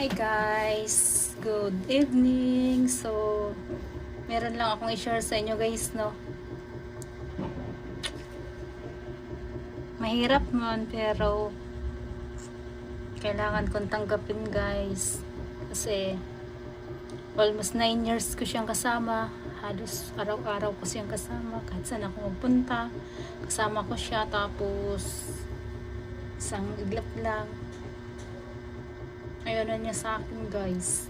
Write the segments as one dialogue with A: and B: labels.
A: Hi guys! Good evening! So, meron lang akong i-share sa inyo guys, no? Mahirap man, pero kailangan kong tanggapin guys. Kasi, almost 9 years ko siyang kasama. Halos araw-araw ko siyang kasama. Kahit saan ako magpunta, kasama ko siya. Tapos, isang iglap lang ayaw na niya sa akin guys.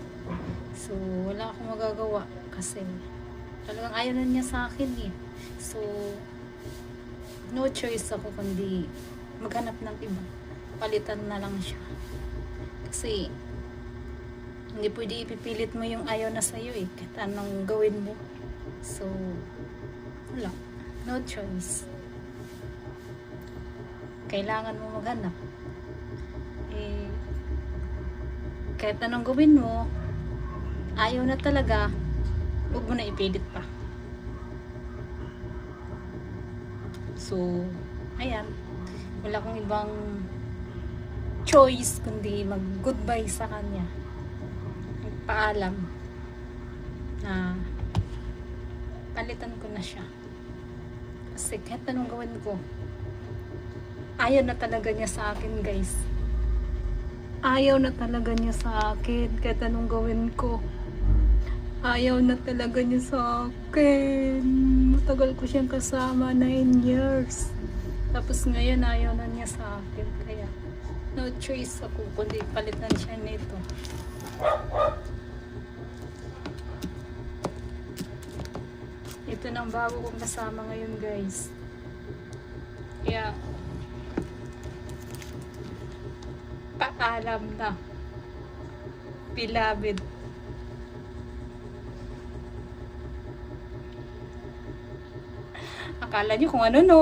A: So wala akong magagawa kasi talagang ayaw na niya sa akin eh. So no choice ako kundi maghanap ng iba. Palitan na lang siya. Kasi hindi pwede ipipilit mo yung ayaw na sa'yo eh. Kahit anong gawin mo. So wala. No choice. Kailangan mo maghanap kahit anong gawin mo, ayaw na talaga, huwag mo na ipilit pa. So, ayan. Wala akong ibang choice kundi mag-goodbye sa kanya. Magpaalam na palitan ko na siya. Kasi kahit anong gawin ko, ayaw na talaga niya sa akin guys ayaw na talaga niya sa akin kahit anong gawin ko. Ayaw na talaga niya sa akin. Matagal ko siyang kasama 9 years. Tapos ngayon ayaw na niya sa akin. Kaya no choice ako kundi palitan siya nito. Ito nang bago kong kasama ngayon guys. Kaya paalam na. Beloved. Akala niyo kung ano no.